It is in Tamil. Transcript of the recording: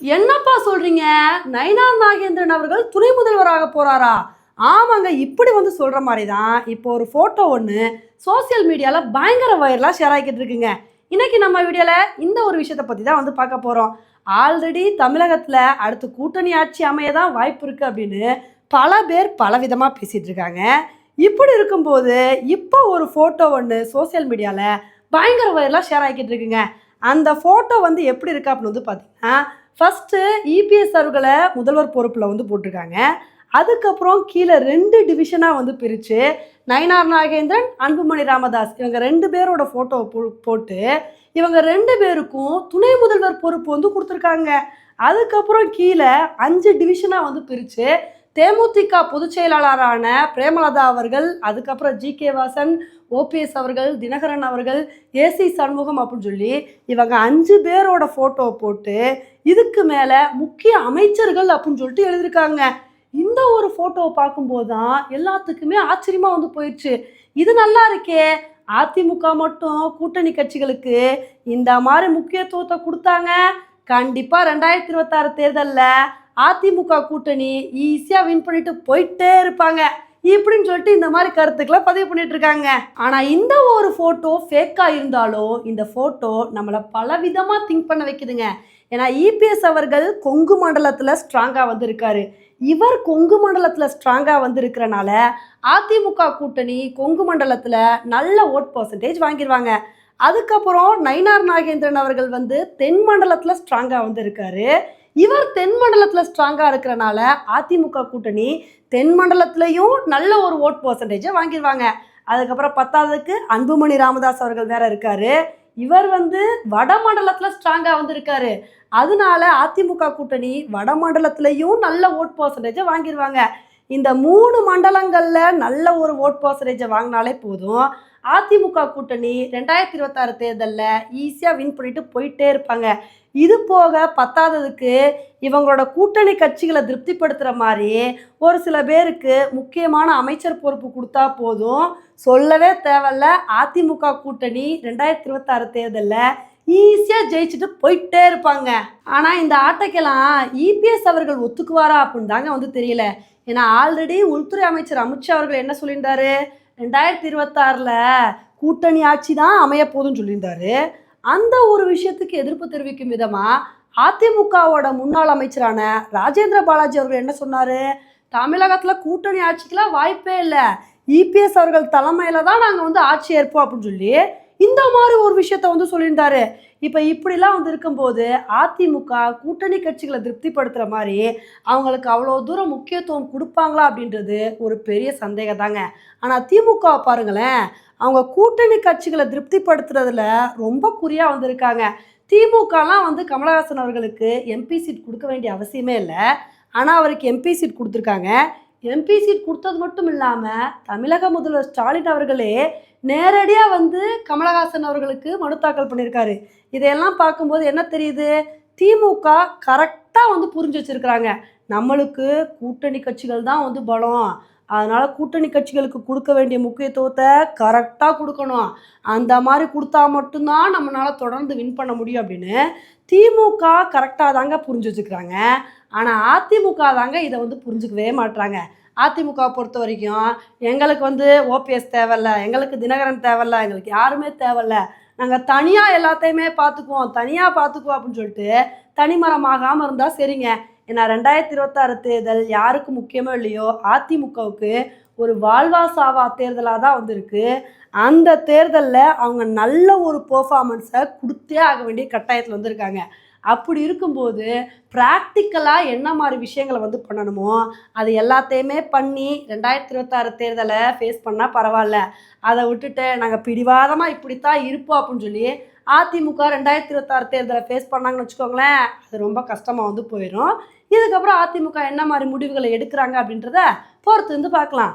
என்னப்பா சொல்றீங்க? நயினார் நாகேந்திரன் அவர்கள் துணை முதல்வராக போறாரா? ஆமாங்க இப்படி வந்து சொல்ற மாதிரி தான் இப்போ ஒரு போட்டோ ஒன்று சோசியல் மீடியாவில் பயங்கர வைரலாக ஷேர் ஆகிக்கிட்டு இருக்குங்க. இன்னைக்கு நம்ம வீடியோவில் இந்த ஒரு விஷயத்தை பற்றி தான் வந்து பார்க்க போகிறோம் ஆல்ரெடி தமிழகத்தில் அடுத்து கூட்டணி ஆட்சி அமைய தான் வாய்ப்பு இருக்குது அப்படின்னு பல பேர் பல விதமாக பேசிகிட்டு இருக்காங்க. இப்படி இருக்கும்போது இப்போ ஒரு ஃபோட்டோ ஒன்று சோசியல் மீடியாவில் பயங்கர வைரலாக ஷேர் ஆகிக்கிட்டு இருக்குங்க. அந்த ஃபோட்டோ வந்து எப்படி இருக்கா அப்படின்னு வந்து பார்த்தீங்கன்னா ஃபஸ்ட்டு இபிஎஸ் அவர்களை முதல்வர் பொறுப்பில் வந்து போட்டிருக்காங்க. அதுக்கப்புறம் கீழே ரெண்டு டிவிஷனாக வந்து பிரித்து நயனார் நாகேந்திரன் அன்புமணி ராமதாஸ் இவங்க ரெண்டு பேரோட ஃபோட்டோவை போ போட்டு இவங்க ரெண்டு பேருக்கும் துணை முதல்வர் பொறுப்பு வந்து கொடுத்துருக்காங்க. அதுக்கப்புறம் கீழே அஞ்சு டிவிஷனாக வந்து பிரித்து தேமுதிக பொதுச் செயலாளரான பிரேமலதா அவர்கள் அதுக்கப்புறம் ஜி கே வாசன் ஓபிஎஸ் அவர்கள் தினகரன் அவர்கள் ஏசி சண்முகம் அப்படின்னு சொல்லி இவங்க அஞ்சு பேரோட ஃபோட்டோ போட்டு இதுக்கு மேலே முக்கிய அமைச்சர்கள் அப்படின்னு சொல்லிட்டு எழுதியிருக்காங்க. இந்த ஒரு ஃபோட்டோவை பார்க்கும்போது தான் எல்லாத்துக்குமே ஆச்சரியமாக வந்து போயிடுச்சு. இது நல்லா இருக்கே. அதிமுக மட்டும் கூட்டணி கட்சிகளுக்கு இந்த மாதிரி முக்கியத்துவத்தை கொடுத்தாங்க. கண்டிப்பாக ரெண்டாயிரத்தி இருபத்தாறு தேர்தலில் அதிமுக கூட்டணி ஈஸியாக வின் பண்ணிட்டு போயிட்டே இருப்பாங்க. இப்படின்னு சொல்லிட்டு இந்த மாதிரி கருத்துக்களை பதிவு பண்ணிட்டு இருக்காங்க. ஆனால் இந்த ஒரு ஃபோட்டோ ஃபேக்காக இருந்தாலும் இந்த ஃபோட்டோ நம்மளை பலவிதமாக திங்க் பண்ண வைக்குதுங்க. ஏன்னா இபிஎஸ் அவர்கள் கொங்கு மண்டலத்தில் ஸ்ட்ராங்காக வந்திருக்காரு. இவர் கொங்கு மண்டலத்தில் ஸ்ட்ராங்காக வந்திருக்கிறனால அதிமுக கூட்டணி கொங்கு மண்டலத்தில் நல்ல ஓட் பர்சன்டேஜ் வாங்கிடுவாங்க அதுக்கப்புறம் நயினார் நாகேந்திரன் அவர்கள் வந்து தென் மண்டலத்தில் ஸ்ட்ராங்காக வந்திருக்காரு. இவர் தென் மண்டலத்தில் ஸ்ட்ராங்காக இருக்கிறனால அதிமுக கூட்டணி தென் மண்டலத்திலையும் நல்ல ஒரு ஓட் பர்சன்டேஜை வாங்கிடுவாங்க அதுக்கப்புறம் பத்தாவதுக்கு அன்புமணி ராமதாஸ் அவர்கள் வேற இருக்காரு. இவர் வந்து வட மண்டலத்தில் ஸ்ட்ராங்காக வந்திருக்காரு. அதனால அதிமுக கூட்டணி வட மண்டலத்திலையும் நல்ல ஓட் பர்சன்டேஜை வாங்கிடுவாங்க இந்த மூணு மண்டலங்களில் நல்ல ஒரு ஓட் பர்சன்டேஜை வாங்கினாலே போதும். அதிமுக கூட்டணி ரெண்டாயிரத்தி இருபத்தாறு தேர்தலில் ஈஸியாக வின் பண்ணிட்டு போயிட்டே இருப்பாங்க. இது போக பத்தாததுக்கு இவங்களோட கூட்டணி கட்சிகளை திருப்திப்படுத்துகிற மாதிரி ஒரு சில பேருக்கு முக்கியமான அமைச்சர் பொறுப்பு கொடுத்தா போதும். சொல்லவே தேவையில்ல அதிமுக கூட்டணி ரெண்டாயிரத்தி இருபத்தாறு தேர்தலில் ஈஸியாக ஜெயிச்சுட்டு போயிட்டே இருப்பாங்க. ஆனால் இந்த ஆட்டைக்கெல்லாம் இபிஎஸ் அவர்கள் ஒத்துக்குவாரா அப்படின்னு தாங்க வந்து தெரியல. ஏன்னா ஆல்ரெடி உள்துறை அமைச்சர் அமித்ஷா அவர்கள் என்ன சொல்லியிருந்தாரு? ரெண்டாயிரத்தி இருபத்தாறில் கூட்டணி ஆட்சி தான் அமைய போதுன்னு சொல்லியிருந்தாரு. அந்த ஒரு விஷயத்துக்கு எதிர்ப்பு தெரிவிக்கும் விதமாக அதிமுகவோட முன்னாள் அமைச்சரான ராஜேந்திர பாலாஜி அவர்கள் என்ன சொன்னார்? தமிழகத்தில் கூட்டணி ஆட்சிக்கெலாம் வாய்ப்பே இல்லை. இபிஎஸ் அவர்கள் தலைமையில் தான் நாங்கள் வந்து ஆட்சி ஏற்போம் அப்படின்னு சொல்லி இந்த மாதிரி ஒரு விஷயத்த வந்து சொல்லியிருந்தாரு. இப்போ இப்படிலாம் வந்து இருக்கும்போது அதிமுக கூட்டணி கட்சிகளை திருப்திப்படுத்துகிற மாதிரி அவங்களுக்கு அவ்வளோ தூரம் முக்கியத்துவம் கொடுப்பாங்களா அப்படின்றது ஒரு பெரிய சந்தேகம் தாங்க ஆனால் திமுக பாருங்களேன் அவங்க கூட்டணி கட்சிகளை திருப்திப்படுத்துறதுல ரொம்ப குறியாக வந்திருக்காங்க. திமுகலாம் வந்து கமலஹாசன் அவர்களுக்கு எம்பி சீட் கொடுக்க வேண்டிய அவசியமே இல்லை. ஆனால் அவருக்கு எம்பி சீட் கொடுத்துருக்காங்க. எம்பி சீட் கொடுத்தது மட்டும் இல்லாமல் தமிழக முதல்வர் ஸ்டாலின் அவர்களே நேரடியாக வந்து கமலஹாசன் அவர்களுக்கு மனு தாக்கல் பண்ணியிருக்காரு. இதையெல்லாம் பார்க்கும்போது என்ன தெரியுது? திமுக கரெக்டாக வந்து புரிஞ்சு வச்சுருக்கிறாங்க. நம்மளுக்கு கூட்டணி கட்சிகள் தான் வந்து பலம். அதனால் கூட்டணி கட்சிகளுக்கு கொடுக்க வேண்டிய முக்கியத்துவத்தை கரெக்டாக கொடுக்கணும். அந்த மாதிரி கொடுத்தா மட்டும்தான் நம்மளால் தொடர்ந்து வின் பண்ண முடியும் அப்படின்னு திமுக கரெக்டாக தாங்க புரிஞ்சு வச்சுக்கிறாங்க. ஆனால் அதிமுக தாங்க இதை வந்து புரிஞ்சுக்கவே மாட்றாங்க. அதிமுக பொறுத்த வரைக்கும் எங்களுக்கு வந்து ஓபிஎஸ் தேவையில்ல எங்களுக்கு தினகரன் தேவையில்ல எங்களுக்கு யாருமே தேவையில்ல. நாங்கள் தனியாக எல்லாத்தையுமே பார்த்துக்குவோம் தனியாக பார்த்துக்குவோம் அப்படின்னு சொல்லிட்டு தனிமரமாகாமல் இருந்தால் சரிங்க. ஏன்னா ரெண்டாயிரத்தி இருபத்தாறு தேர்தல் யாருக்கு முக்கியமோ இல்லையோ அதிமுகவுக்கு ஒரு வாழ்வா சாவா தேர்தலாக தான் வந்திருக்கு. அந்த தேர்தலில் அவங்க நல்ல ஒரு பெர்ஃபார்மன்ஸை கொடுத்தே ஆக வேண்டிய கட்டாயத்தில் வந்திருக்காங்க. அப்படி இருக்கும்போது ப்ராக்டிக்கலாக என்ன மாதிரி விஷயங்களை வந்து பண்ணணுமோ அது எல்லாத்தையுமே பண்ணி ரெண்டாயிரத்தி இருபத்தாறு தேர்தலை ஃபேஸ் பண்ணால் பரவாயில்ல. அதை விட்டுட்டு நாங்கள் பிடிவாதமாக இப்படித்தான் இருப்போம் அப்படின்னு சொல்லி அதிமுக ரெண்டாயிரத்தி இருபத்தாறு தேர்தலை ஃபேஸ் பண்ணாங்கன்னு வச்சுக்கோங்களேன் அது ரொம்ப கஷ்டமாக வந்து போயிடும். இதுக்கப்புறம் அதிமுக என்ன மாதிரி முடிவுகளை எடுக்கிறாங்க அப்படின்றத பொறுத்து வந்து பார்க்கலாம்.